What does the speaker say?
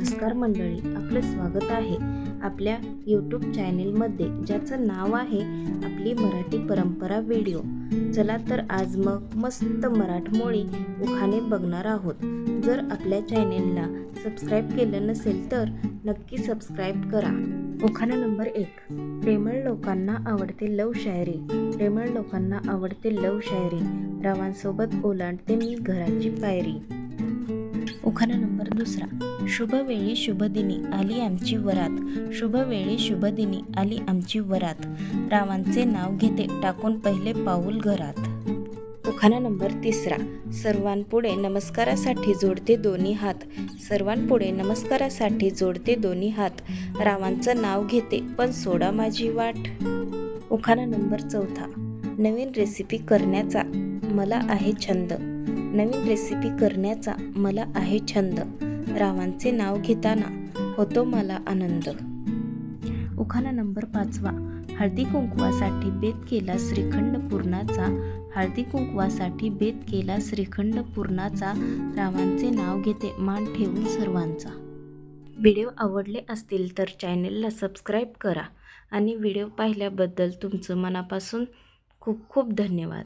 नमस्कार मंडळी आपलं स्वागत आहे आपल्या यूट्यूब चॅनेलमध्ये ज्याचं नाव आहे आपली मराठी परंपरा व्हिडिओ चला तर आज मग मस्त मराठमोळी उखाणे बघणार आहोत. जर आपल्या चॅनेलला सबस्क्राईब केलं नसेल तर नक्की सबस्क्राईब करा. उखाणा नंबर एक प्रेमळ लोकांना आवडते लव शायरी. प्रेमळ लोकांना आवडते लव शायरी. रावांसोबत ओलांडते मी घराची पायरी. उखाणा नंबर दुसरा. शुभ वेळी शुभ दिनी आली आमची वरात. शुभ वेळी शुभ दिनी आली आमची वरात. रावांचे नाव घेते टाकून पहिले पाऊल घरात. उखाणा नंबर तिसरा. सर्वांपुढे नमस्कारासाठी जोडते दोन्ही हात. सर्वांपुढे नमस्कारासाठी जोडते दोन्ही हात. रावांचं नाव घेते पण सोडा माझी वाट. उखाणा नंबर चौथा. नवीन रेसिपी करण्याचा मला आहे छंद. नवीन रेसिपी करण्याचा मला आहे छंद. रावांचे नाव घेताना होतो मला आनंद. उखाणा नंबर पाचवा. हळदी कुंकवासाठी बेत केला श्रीखंड पूर्णाचा. हळदी कुंकवासाठी बेत केला श्रीखंड पूर्णाचा. रावांचे नाव घेते मान ठेवून सर्वांचा. व्हिडिओ आवडले असतील तर चॅनेलला सबस्क्राईब करा. आणि व्हिडिओ पाहिल्याबद्दल तुमचं मनापासून खूप खूप धन्यवाद.